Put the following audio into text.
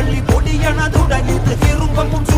வள்ளி கொடியனதுடன் இது விரும்பமும்